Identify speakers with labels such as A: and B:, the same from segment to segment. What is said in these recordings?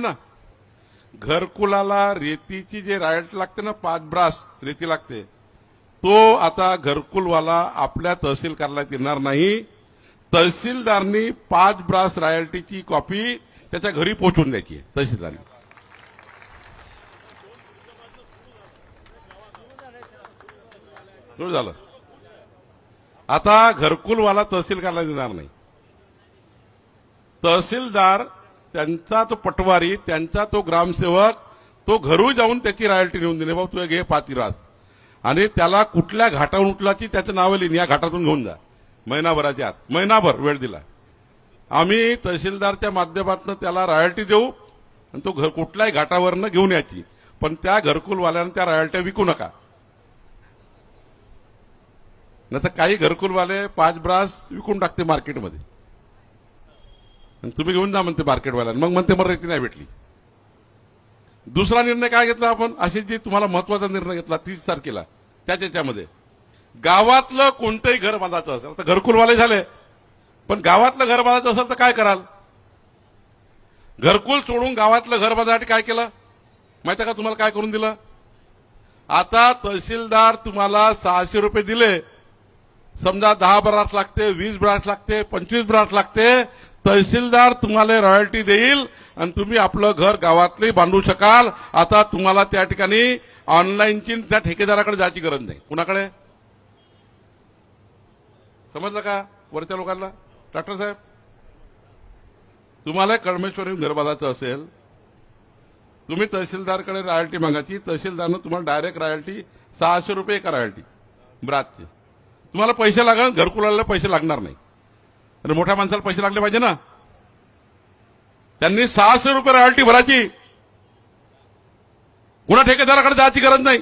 A: ना? घरकुलाला रेतीची जे रायट लागते ना पाच ब्रास रेती लागते तो आता घरकुलवाला आपल्या तहसील कार्यालयात येणार नाही. तहसीलदारनी पाच ब्रास रॉयल्टीची कॉपी त्याच्या घरी पोहोचून द्यायची तहसीलदारनी. सुरू झालं. आता घरकुलवाला तहसील देणार नाही. तहसीलदार त्यांचा तो पटवारी त्यांचा तो ग्रामसेवक तो घरू जाऊन त्याची रॉयल्टी नेऊन दिली भाऊ तू घे पातिरास आणि त्याला कुठल्या घाटावर उठला की त्याचं नाव लिहिन या घाटातून घेऊन जा. महिनाभराच्या आत. महिनाभर वेळ दिला. आम्ही तहसीलदारच्या माध्यमातून त्याला रॉयल्टी देऊ आणि तो घर कुठल्याही घाटावरनं घेऊन यायची. पण त्या घरकुलवाल्यानं त्या रॉयल्ट्या विकू नका. नाही तर काही घरकुलवाले पाच ब्रास विकून टाकते मार्केटमध्ये. आणि तुम्ही घेऊन जा म्हणते मार्केटवाल्यानं मग म्हणते मला रेती नाही भेटली. दुसरा निर्णय काय घेतला आपण? अशी जी तुम्हाला महत्त्वाचा निर्णय घेतला तीस तारखेला त्याच्यामध्ये. याच्यामध्ये गावातलं कोणतंही घर बांधायचं असेल तर घरकुलवाले झाले पण गावातलं घर बांधायचं असेल तर काय कराल? घरकुल सोडून गावातलं घर बांधण्यासाठी काय केलं? माहिती का तुम्हाला काय करून दिलं? आता तहसीलदार तुम्हाला सहाशे रुपये दिले समजा दहा ब्रास लागते वीस ब्रास लागते पंचवीस ब्रास लागते तहसीलदार तुम्हाला रॉयल्टी देईल आणि तुम्ही आपलं घर गावातले बांधू शकाल. आता तुम्हाला त्या ठिकाणी ऑनलाईनची त्या ठेकेदाराकडे जायची गरज नाही. कुणाकडे? समजलं का वरच्या लोकांना? डॉक्टर साहेब तुम्हाला कळमेश्वरी घर बांधायचं असेल. तुम्ही तहसीलदारकडे रॉयल्टी मागायची तहसीलदारनं तुम्हाला डायरेक्ट रॉयल्टी सहाशे रुपये एका रॉयल्टी ब्रातची तुम्हाला पैसे लागणार घरकुलाला पैसे लागणार नाही. आणि मोठ्या माणसाला पैसे लागले पाहिजे ना. त्यांनी सहाशे रुपये रॉयल्टी भरायची. कुणा ठेकेदाराकडे जायची गरज नाही.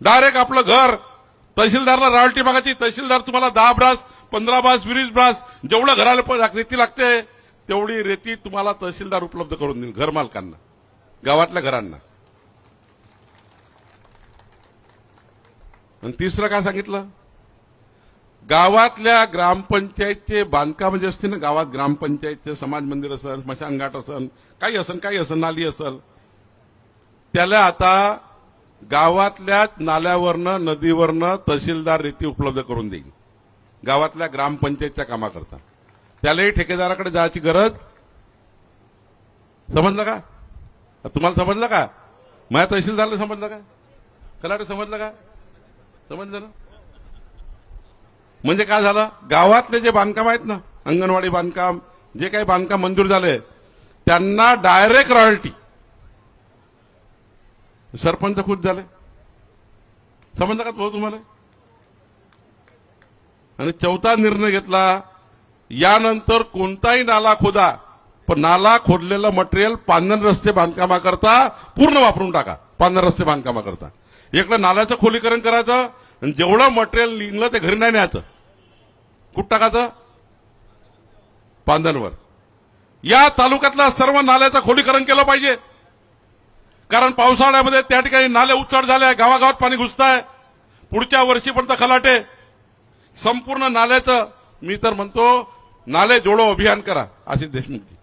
A: डायरेक्ट आपलं घर तहसीलदारला रॉयल्टी मागायची. तहसीलदार तुम्हाला दहा ब्रास पंधरा ब्रास वीस ब्रास जेवढं घराला रेती लागते तेवढी रेती तुम्हाला तहसीलदार उपलब्ध करून देईल घरमालकांना गावातल्या घरांना. आणि तिसरं काय सांगितलं? गावातल्या ग्रामपंचायतचे बांधकाम जे असते ना गावात ग्रामपंचायतचे समाज मंदिर असेल स्मशानघाट असेल काही असेल काही असेल नाली असेल त्याला आता गावातल्या नाल्यावरनं नदीवरनं तहसीलदार रेती उपलब्ध करून देईल. गावातल्या ग्रामपंचायतच्या कामाकरता. त्यालाही ठेकेदाराकडे जायची गरज? समजलं का? तुम्हाला समजलं का? माझ्या तहसीलदारला समजलं का? कलाटे समजलं का? समजलं ना? म्हणजे काय झालं? गावातले जे बांधकाम आहेत ना अंगणवाडी बांधकाम जे काही बांधकाम मंजूर झाले त्यांना डायरेक्ट रॉयल्टी सरपंच खुश झाले. समजलं का भाऊ तुम्हाला? आणि चौथा निर्णय घेतला यानंतर कोणताही नाला खोदा पण नाला खोदलेलं मटेरियल पांधन रस्ते बांधकामाकरता पूर्ण वापरून टाका. पांधन रस्ते बांधकामाकरता. इकडं नाल्याचं खोलीकरण करायचं आणि जेवढं मटेरियल निघलं ते घरी नाही न्यायचं. कुठं टाकायचं? पांधनवर या तालुक्यातल्या सर्व नाल्याचं खोलीकरण केलं पाहिजे. कारण पावसाळ्यामध्ये त्या ठिकाणी नाले उच्चाट झाले गावागावात पाणी घुसत आहे पुढच्या वर्षीपर्यंत खलाटे. संपूर्ण नाल्याचं मी तर म्हणतो नाले जोडो अभियान करा अशी देशमुखजी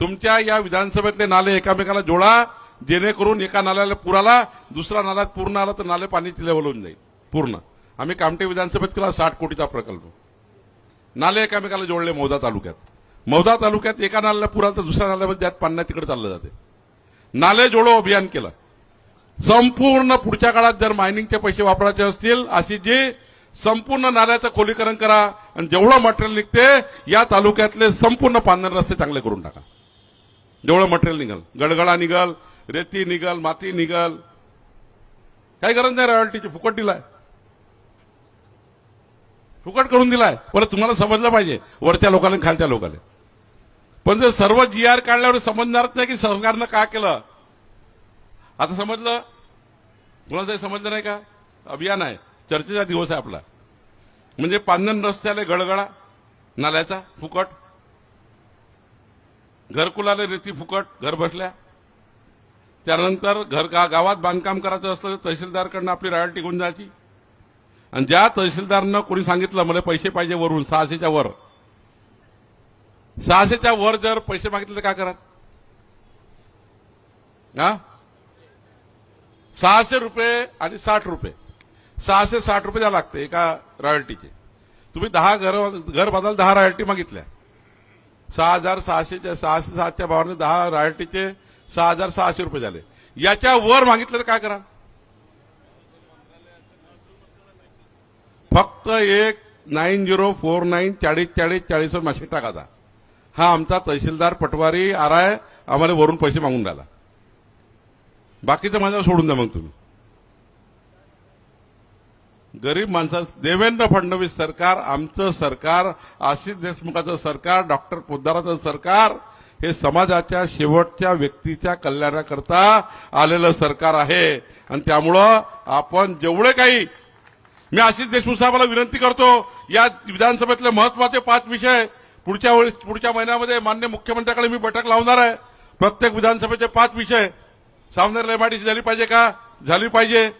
A: तुमच्या या विधानसभेतले नाले एकामेकाला जोडा जेणेकरून एका नाल्याला पुराला दुसरा नाल्यात पूर्ण आला तर नाले पाणीची लेवल होऊन जाईल पूर्ण. आम्ही कामटे विधानसभेत केला साठ कोटीचा प्रकल्प. नाले एकामेकाला जोडले मौदा तालुक्यात. मौदा तालुक्यात एका नाल्याला पुरा तर दुसऱ्या नाल्यामध्ये ज्यात पाण्या तिकडे चाललं जाते. नाले जोडो अभियान केलं. संपूर्ण पुढच्या काळात जर मायनिंगचे पैसे वापरायचे असतील अशी जी संपूर्ण नाल्याचं खोलीकरण करा आणि जेवढं मटेरियल निघते या तालुक्यातले संपूर्ण पांढर रस्ते चांगले करून टाका. जेवढं मटेरियल निघल. गडगडा निघल रेती निघल माती निघल. काही गरज नाही रॉयल्टीची फुकट दिलाय. फुकट करून दिलाय. परत तुम्हाला समजलं पाहिजे. वरच्या लोकांना खालच्या लोकांना. पण जर सर्व जी आर काढल्यावर समजणारच नाही की सरकारनं का केलं. आता समजलं? तुम्हाला तरी समजलं नाही का? अभियान आहे. चर्चेचा दिवस आहे आपला. म्हणजे पांधन रस्त्याला गडगडा नाल्याचा फुकट. घरकुलाला रेती फुकट घर बसल्या त्यानंतर घर गावात बांधकाम करायचं असलं तर तहसीलदारकडनं आपली रॉयल्टी घेऊन जायची आणि ज्या तहसीलदारांना कोणी सांगितलं मला पैसे पाहिजे वरून सहाशेच्या वर. सहाशेच्या वर जर पैसे मागितले तर काय करा हा? सहाशे रुपये आणि साठ रुपये. सहाशे साठ रुपये द्या लागते एका रॉयल्टीचे तुम्ही दहा घर घर बांधायला दहा रॉयल्टी मागितल्या. सहा हजार सहाशेच्या सहाशे सातच्या भावाने दहा रॉयल्टीचे सहा हजार सहाशे रुपये झाले. याच्या वर मागितलं तर काय करा फक्त एक नाईन झिरो फोर नाईन चाळीस चाळीस चाळीसवर मासे टाकायचा. हा आमचा तहसीलदार पटवारी आराय आम्हाला वरून पैसे मागून राहिला. बाकीचं माझ्यावर सोडून द्या मग तुम्ही. गरीब माणसा देवेंद्र फडणवीस सरकार आमचं सरकार आशिष देशमुखाचं सरकार डॉक्टर पोद्दाराचं सरकार हे समाजाच्या शेवटच्या व्यक्तीच्या कल्याणाकरता आलेलं सरकार आहे. आणि त्यामुळं आपण जेवढे काही मी आशिष देशमुख साहेबांना विनंती करतो या विधानसभेतले महत्त्वाचे पाच विषय पुढच्या वेळेस पुढच्या महिन्यामध्ये मान्य मुख्यमंत्र्याकडे मी बैठक लावणार आहे. प्रत्येक विधानसभेचे पाच विषय सावनेर एमआयडीसी झाली पाहिजे का? झाली पाहिजे.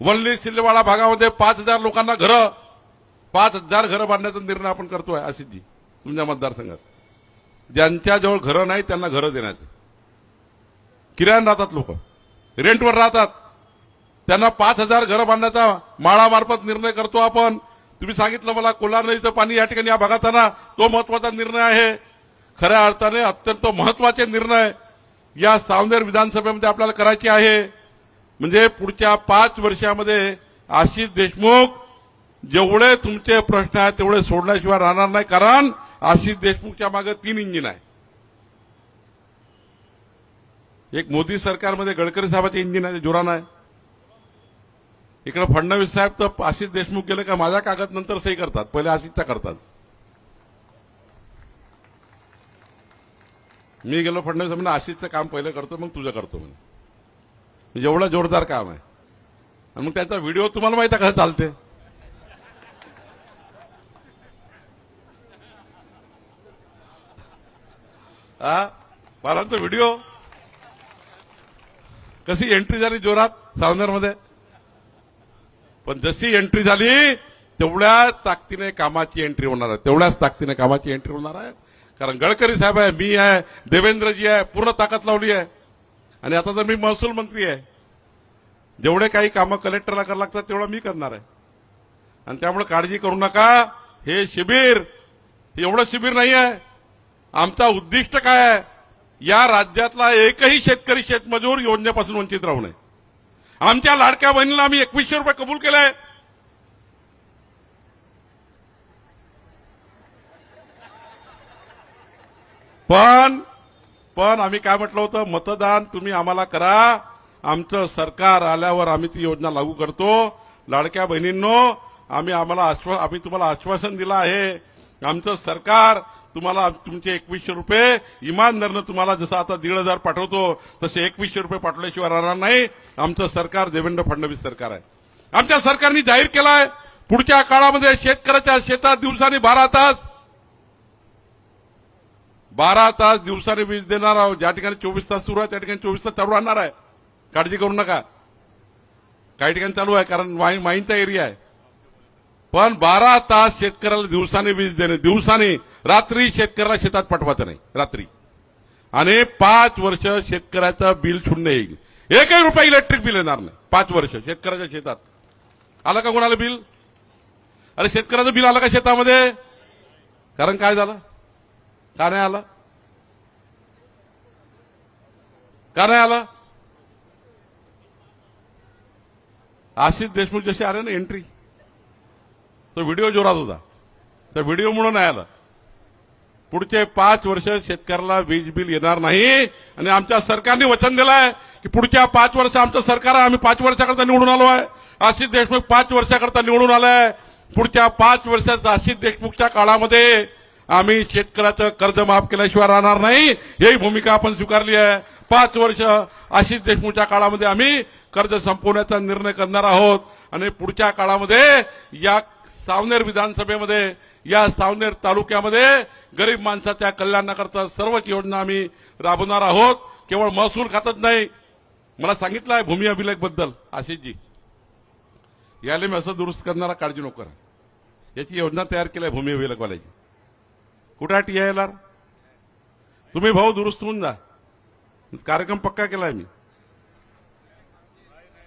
A: वल्ली सिल्लेवाडा भागामध्ये पाच हजार लोकांना घरं पाच हजार घरं बांधण्याचा निर्णय आपण करतोय आशिषजी तुमच्या मतदारसंघात. ज्यांच्याजवळ घरं नाही त्यांना घरं देण्याचं. किराण राहतात लोक. रेंटवर राहतात. त्यांना पाच हजार घरं बांधण्याचा माळामार्फत निर्णय करतो आपण. तुम्ही सांगितलं मला कोल्हार नदीचं पाणी या ठिकाणी या भागात आणा तो महत्त्वाचा निर्णय आहे. खऱ्या अर्थाने अत्यंत महत्त्वाचे निर्णय या सावनेर विधानसभेमध्ये आपल्याला करायचे आहे. म्हणजे पुढच्या पाच वर्षामध्ये आशिष देशमुख जेवढे तुमचे प्रश्न आहेत तेवढे सोडल्याशिवाय राहणार नाही. कारण आशिष देशमुखच्या मागे तीन इंजिन आहे. एक मोदी सरकारमध्ये गडकरी साहेबाचे इंजिन आहे ते जोरान आहे. इकडे फडणवीस साहेब तर आशिष देशमुख गेले का माझ्या कागद नंतर सही करतात पहिले आशिषचा करतात. मी गेलो फडणवीस म्हणजे आशिषचं काम पहिलं करतो मग तुझं करतो म्हणे. म्हणजे एवढं जोरदार काम आहे. आणि मग त्याचा व्हिडिओ तुम्हाला माहिती आहे कसं चालते हा? बालांचा व्हिडिओ? कशी एंट्री झाली जोरात सावनेरमध्ये पण जशी एंट्री झाली तेवढ्या ताकदीने कामाची एंट्री होणार आहे. तेवढ्याच ताकदीने कामाची एंट्री होणार आहे. कारण गडकरी साहेब आहे मी आहे देवेंद्रजी आहे पूर्ण ताकद लावली आहे. आणि आता तर मी महसूल मंत्री आहे जेवढे काही कामं कलेक्टरला करावं लागतात तेवढं मी करणार आहे. आणि त्यामुळे काळजी करू नका. हे शिबिर हे एवढं शिबिर नाही आहे. आमचा उद्दिष्ट काय आहे? या राज्यातला एकही शेतकरी शेतमजूर योजनेपासून वंचित राहू नये. आमच्या लाडक्या बहिणीला आम्ही एकवीसशे रुपये कबूल केले पण पण आम्ही काय म्हटलं होतं? मतदान तुम्ही आम्हाला करा. आमचं सरकार आल्यावर आम्ही ती योजना लागू करतो. लाडक्या बहिणींनो आम्ही आम्हाला आश्वा आम्ही तुम्हाला आश्वासन दिलं आहे. आमचं सरकार तुम्हाला तुमचे एकवीसशे रुपये इमानदारनं तुम्हाला जसं आता दीड हजार पाठवतो तसे एकवीसशे रुपये पाठवल्याशिवाय राहणार नाही. आमचं सरकार देवेंद्र फडणवीस सरकार आहे. आमच्या सरकारने जाहीर केलाय पुढच्या काळामध्ये शेतकऱ्याच्या शेतात दिवसांनी बारा तास बारा तास दिवसाने वीज देणार आहोत. ज्या ठिकाणी चोवीस तास सुरू आहे त्या ठिकाणी चोवीस तास चालू राहणार आहे. काळजी करू नका. काही ठिकाणी चालू आहे कारण माई- एरिया आहे. पण बारा तास शेतकऱ्याला दिवसाने वीज देणे दिवसाने रात्री शेतकऱ्याला शेतात पाठवायचं नाही रात्री. आणि पाच वर्ष शेतकऱ्याचं बिल शून्य येईल. एकही रुपया इलेक्ट्रिक बिल येणार नाही पाच वर्ष शेतकऱ्याच्या शेतात. आलं का कोणाला बिल? अरे शेतकऱ्याचं बिल आलं का शेतामध्ये? कारण काय झालं? का नाही आलं? का नाही आलं? आशिष देशमुख जसे आले ना एंट्री तो व्हिडिओ जोरात होता. त्या व्हिडिओमुळे नाही आलं. पुढचे पाच वर्ष शेतकऱ्याला वीज बिल येणार नाही आणि आमच्या सरकारने वचन दिलं आहे की पुढच्या पाच वर्ष आमचं सरकार आहे आम्ही पाच वर्षाकरता निवडून आलो आहे. आशिष देशमुख पाच वर्षाकरता निवडून आलाय. पुढच्या पाच वर्षात आशिष देशमुखच्या काळामध्ये आम्ही शेतकऱ्याचं कर्ज माफ केल्याशिवाय राहणार नाही. ही भूमिका आपण स्वीकारली आहे. पाच वर्ष आशिष देशमुखच्या काळामध्ये आम्ही कर्ज संपवण्याचा निर्णय करणार आहोत. आणि पुढच्या काळामध्ये या सावनेर विधानसभेमध्ये या सावनेर तालुक्यामध्ये गरीब माणसाच्या कल्याणाकरता सर्वच योजना आम्ही राबवणार आहोत. केवळ महसूल खातच नाही. मला सांगितलं आहे भूमी अभिलेखबद्दल आशिषजी. याले मी असं दुरुस्त करणारा काळजी नको करा. याची योजना तयार केली आहे भूमी अभिलेखवाल्याची. कुठे आहे टीआयएलआर तुम्ही भाऊ दुरुस्त होऊन जा. कार्यक्रम पक्का केलाय मी.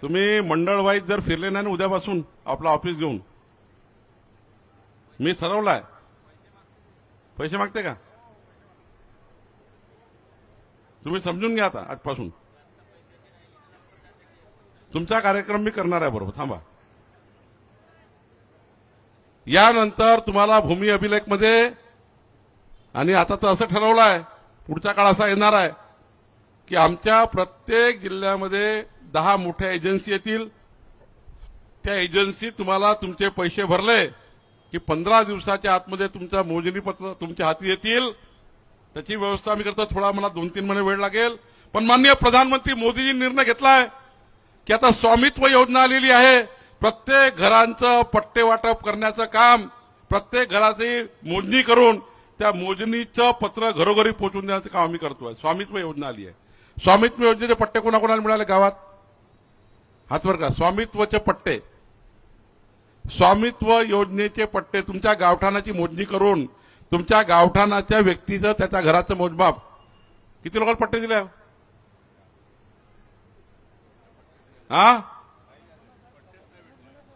A: तुम्ही मंडळ वाईज जर फिरले नाही ना उद्यापासून आपलं ऑफिस घेऊन मी ठरवलाय. पैसे मागते का? तुम्ही समजून घ्या आता आजपासून. तुमचा कार्यक्रम मी करणार आहे बरोबर थांबा. यानंतर तुम्हाला भूमी अभिलेखमध्ये आणि आता तर असं ठरवलं आहे पुढचा काळ असा येणार आहे की आमच्या प्रत्येक जिल्ह्यामध्ये दहा मोठ्या एजन्सी येतील. त्या एजन्सी तुम्हाला तुमचे पैसे भरले. की पंधरा दिवसाच्या आतमध्ये तुमचं मोजणीपत्र तुमच्या हाती येतील. त्याची व्यवस्था आम्ही करतो. थोडा मला दोन तीन महिने वेळ लागेल. पण माननीय प्रधानमंत्री मोदीजी निर्णय घेतलाय की आता स्वामित्व योजना आलेली आहे. प्रत्येक घरांचं पट्टे वाटप करण्याचं काम प्रत्येक घराची मोजणी करून त्या मोजणीचं पत्र घरोघरी पोहोचून देण्याचं काम आम्ही करतोय. स्वामित्व योजना आली आहे. स्वामित्व योजनेचे पट्टे कोणाकोणाला मिळाले गावात? हातवर का. स्वामित्वचे पट्टे. स्वामित्व योजनेचे पट्टे तुमच्या गावठाणाची मोजणी करून तुमच्या गावठाणाच्या व्यक्तीचं त्याच्या घराचं मोजमाप. किती लोकांना पट्टे दिले? हा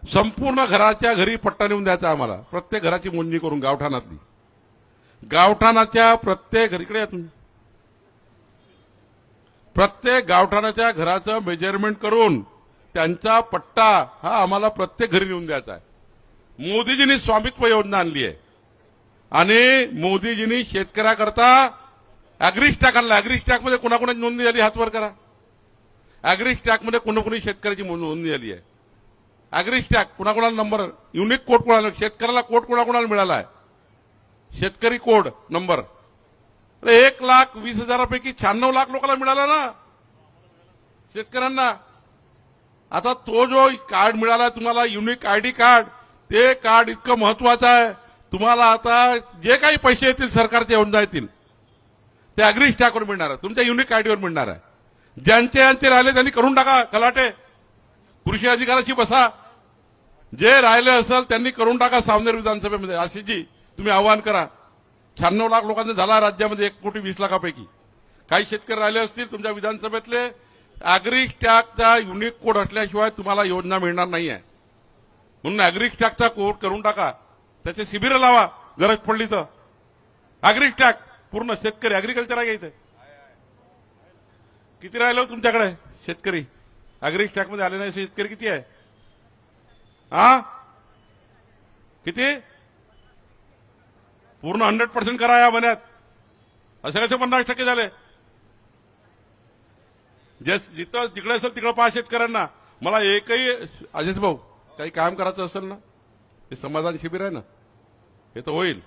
A: संपूर्ण घराच्या घरी पट्टा नेऊन द्यायचा आम्हाला. प्रत्येक घराची मोजणी करून गावठाणातली. गावठाणाच्या प्रत्येक घरीकडे या तुम्ही. प्रत्येक गावठाणाच्या घराचं मेजरमेंट करून त्यांचा पट्टा हा आम्हाला प्रत्येक घरी नेऊन द्यायचा आहे. मोदीजींनी स्वामित्व योजना आणली आहे. आणि मोदीजींनी शेतकऱ्याकरता अॅग्रिस्टॅक आणला अॅग्रिस्टॅक कुणाकुणाची नोंदणी झाली हातवर करा. अॅग्रिस्टॅकमध्ये कोणी शेतकऱ्याची नोंदणी झाली आहे. अॅग्रिस्टॅक कुणाकुणाला नंबर युनिक कोड कोणाला शेतकऱ्याला कोड कोणाकोणाला मिळाला आहे? शेतकरी कोड नंबर. एक लाख वीस हजारापैकी शहाण्णव लाख लोकांना मिळाला ना? शेतकऱ्यांना. आता तो जो कार्ड मिळाला तुम्हाला युनिक आयडी कार्ड ते कार्ड इतकं महत्वाचं आहे. तुम्हाला आता जे काही पैसे येतील सरकारच्या योजना येतील ते अग्री स्टॅकवर मिळणार आहे. तुमच्या युनिक आयडीवर मिळणार आहे. ज्यांचे यांचे राहिले त्यांनी करून टाका कलाटे कृषी अधिकाराशी बसा. जे राहिले असेल त्यांनी करून टाका सावनेर विधानसभेमध्ये. आशिषजी तुम्ही आवाहन करा. शहाण्णव लाख लोकांचा झाला राज्यामध्ये एक कोटी वीस लाखापैकी. काही शेतकरी राहिले असतील तुमच्या विधानसभेतले अॅग्री टॅगचा युनिक कोड असल्याशिवाय तुम्हाला योजना मिळणार नाही आहे म्हणून अॅग्री टॅगचा कोड करून टाका. त्याचे शिबिर लावा. गरज पडली तर. अॅग्री टॅग पूर्ण शेतकरी अॅग्रिकल्चर आहे घ्यायचं किती राहिलं हो तुमच्याकडे? शेतकरी. अॅग्री टॅगमध्ये मध्ये आले नाही शेतकरी किती आहे? हा किती? पूर्ण हंड्रेड पर्सेंट करा या महिन्यात असे कसे पन्नास टक्के झाले? जे जिथं तिकडे असेल तिकडे पहा शेतकऱ्यांना. मला एकही अजित भाऊ काही काम करायचं असेल ना हे समाधान शिबिर आहे ना हे तर होईल.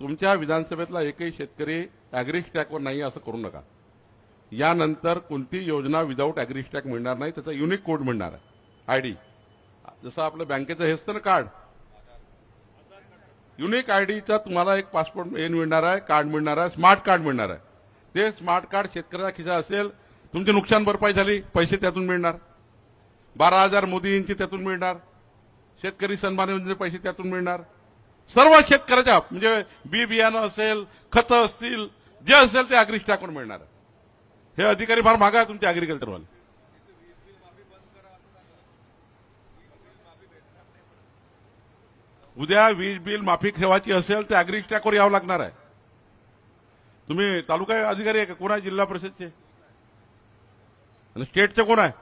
A: तुमच्या विधानसभेतला एकही शेतकरी अॅग्री स्टॅकवर नाही असं करू नका. यानंतर कोणती योजना विदाऊट अॅग्री मिळणार नाही त्याचा युनिक कोड मिळणार आहे. आयडी जसं आपलं बँकेचं हे असतं ना कार्ड युनिक आयडीचा तुम्हाला एक पासपोर्ट हे मिळणार आहे कार्ड मिळणार आहे स्मार्ट कार्ड मिळणार आहे. ते स्मार्ट कार्ड शेतकऱ्याच्या खिसा असेल तुमची नुकसान भरपाई झाली पैसे त्यातून मिळणार. बारा हजार मोदींची त्यातून मिळणार. शेतकरी सन्मान योजनेचे पैसे त्यातून मिळणार. सर्व शेतकऱ्याच्या म्हणजे बी बियाणं असेल खतं असतील जे असेल ते अग्री मिळणार. हे अधिकारी फार मागा आहे तुमचे अग्रिकल्चरवाले उद्या वीज बिल माफी ठेवायची असेल तर अग्रिस्टॅकवर यावं लागणार आहे. तुम्ही तालुका अधिकारी आहे का? कोणा जिल्हा परिषदचे? आणि स्टेटचे कोण आहे?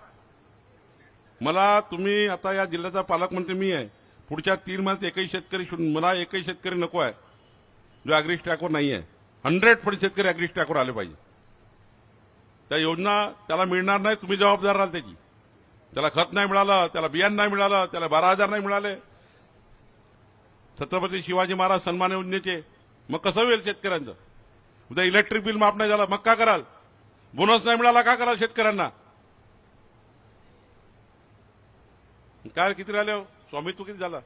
A: मला तुम्ही आता या जिल्ह्याचा पालकमंत्री मी आहे. पुढच्या तीन महिन्यात एकही शेतकरी मला एकही शेतकरी नको आहे. जो अॅग्री स्टॅकवर नाही आहे. हंड्रेड पर्सेंट शेतकरी अॅग्री स्टॅकवर आले पाहिजे. त्या योजना त्याला मिळणार नाही तुम्ही जबाबदार राहाल त्याची. त्याला खत नाही मिळालं त्याला बियाण नाही मिळालं त्याला बारा हजार नाही मिळाले. छत्रपती शिवाजी महाराज सन्मान योजनेचे. मग कसं होईल शेतकऱ्यांचं? उद्या इलेक्ट्रिक बिल माफ नाही झालं मग का कराल? बोनस नाही मिळाला का कराल शेतकऱ्यांना? काय किती राहिले हो? स्वामित्व किती झाला?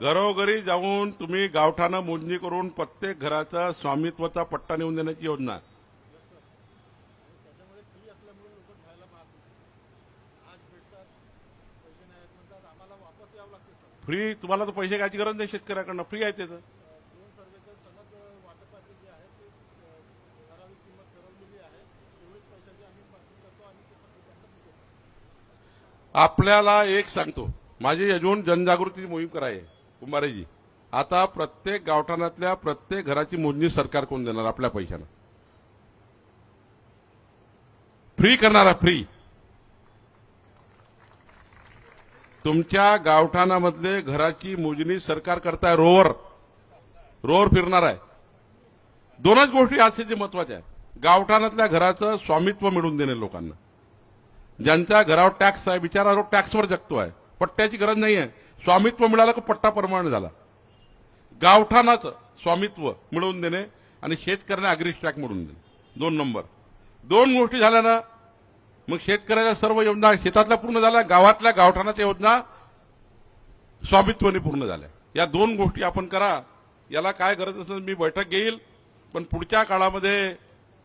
A: घरोघरी जाऊन तुम्ही गावठानं मोजणी करून प्रत्येक घराचा स्वामित्वाचा पट्टा नेऊन देण्याची योजना. फ्री तुम्हाला तर पैसे घ्यायची गरज नाही शेतकऱ्याकडनं. फ्री आहे त्याचं
B: दोन सर्वेचे सनद वाटपाची जी आहे ती अ, ठराविक किंमत ठरवलेली आहे तेवढीच पैशाची आम्ही मागणी करतो आणि ते पण त्यांना देतो
A: आपल्याला एक सांगतो. माझी अजून जनजागृती मोहीम कराय कुंभारेजी. आता प्रत्येक गावठाणातल्या प्रत्येक घराची मोजणी सरकार कोण देणार आपल्या पैशानं. फ्री करणारा फ्री तुमच्या गावठाणामधले घराची मोजणी सरकार करताय रोवर. रोवर फिरणार आहे. दोनच गोष्टी असे जे महत्त्वाच्या आहेत. गावठाणातल्या घराचं स्वामित्व मिळवून देणे लोकांना. ज्यांच्या घरावर टॅक्स आहे बिचारा टॅक्सवर जगतो आहे पट्ट्याची गरज नाही आहे स्वामित्व मिळालं का पट्टा परमानंट झाला. गावठाणाचं स्वामित्व मिळवून देणे आणि शेतकऱ्यांना अग्रिश टॅक मिळवून देणे. दोन नंबर. दोन गोष्टी झाल्या ना मग शेतकऱ्याच्या सर्व योजना शेतातल्या पूर्ण झाल्या गावातल्या गावठाणाच्या योजना स्वामित्वाने पूर्ण झाल्या. या दोन गोष्टी आपण करा. याला काय गरज असेल मी बैठक घेईल पण पुढच्या काळामध्ये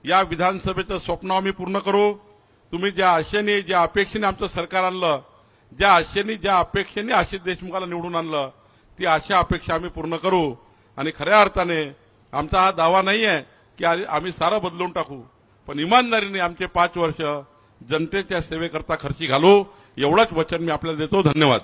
A: या विधानसभेचं स्वप्न आम्ही पूर्ण करू. तुम्ही ज्या आशेने ज्या अपेक्षेने आमचं सरकार आणलं ज्या आशेने ज्या अपेक्षेने आशिष देशमुखाला निवडून आणलं ती आशा अपेक्षा आम्ही पूर्ण करू. आणि खऱ्या अर्थाने आमचा हा दावा नाही आहे की आ- आम्ही सारं बदलून टाकू. पण इमानदारीने आमचे पाच वर्ष जनतेच्या सेवेकरता खर्ची घालू एवढंच वचन मी आपल्याला देतो. धन्यवाद.